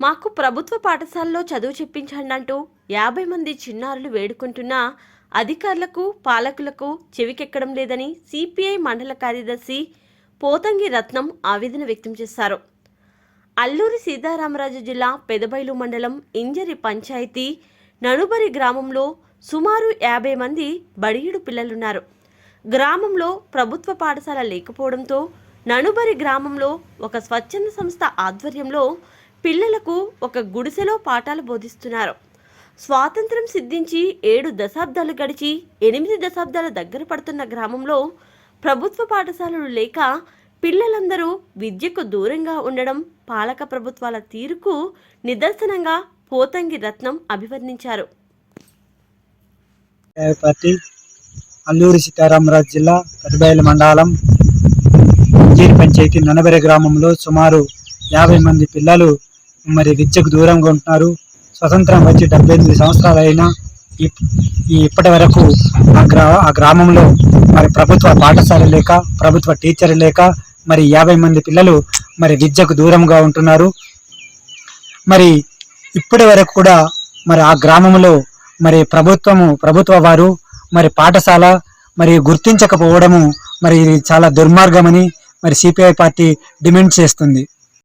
మాకు ప్రభుత్వ పాఠశాలలో చదువు చెప్పించండి అంటూ యాభై మంది చిన్నారులు వేడుకుంటున్నా అధికారులకు పాలకులకు చెవికెక్కడం లేదని సిపిఐ మండల కార్యదర్శి పోతంగి రత్నం ఆవేదన వ్యక్తం చేశారు. అల్లూరి సీతారామరాజు జిల్లా పెదబైలు మండలం ఇంజరి పంచాయతీ ననుబరి గ్రామంలో సుమారు యాభై మంది బడియుడు పిల్లలున్నారు. గ్రామంలో ప్రభుత్వ పాఠశాల లేకపోవడంతో ననుబరి గ్రామంలో ఒక స్వచ్ఛంద సంస్థ ఆధ్వర్యంలో పిల్లలకు ఒక గుడిసెలో పాఠాలు బోధిస్తున్నారు. స్వాతంత్రం సిద్ధించి ఏడు దశాబ్దాలు గడిచి ఎనిమిది దశాబ్దాల దగ్గర పడుతున్న గ్రామంలో ప్రభుత్వ పాఠశాలలు లేక పిల్లలందరూ విద్యకు దూరంగా ఉండడం పాలక ప్రభుత్వాల తీరుకు నిదర్శనంగా పోతంగి రత్నం అభివర్ణించారు. పార్టీ అల్లూరి సీతారామరాజు జిల్లా పెద్దబయలు మండలం ఇంజీరి పంచాయతీ ననబెర గ్రామంలో సుమారు యాభై మంది పిల్లలు మరి విద్యకు దూరంగా ఉంటున్నారు. స్వతంత్రం వచ్చి డెబ్బై ఎనిమిది సంవత్సరాలు అయినా ఈ ఇప్పటి వరకు ఆ గ్రా ఆ గ్రామంలో మరి ప్రభుత్వ పాఠశాల లేక ప్రభుత్వ టీచర్ లేక మరి యాభై మంది పిల్లలు మరి విద్యకు దూరంగా ఉంటున్నారు. మరి ఇప్పటి వరకు కూడా మరి ఆ గ్రామంలో మరి ప్రభుత్వము ప్రభుత్వ వారు మరి పాఠశాల మరి గుర్తించకపోవడము మరి ఇది చాలా దుర్మార్గమని మరి సిపిఐ పార్టీ డిమాండ్ చేస్తుంది.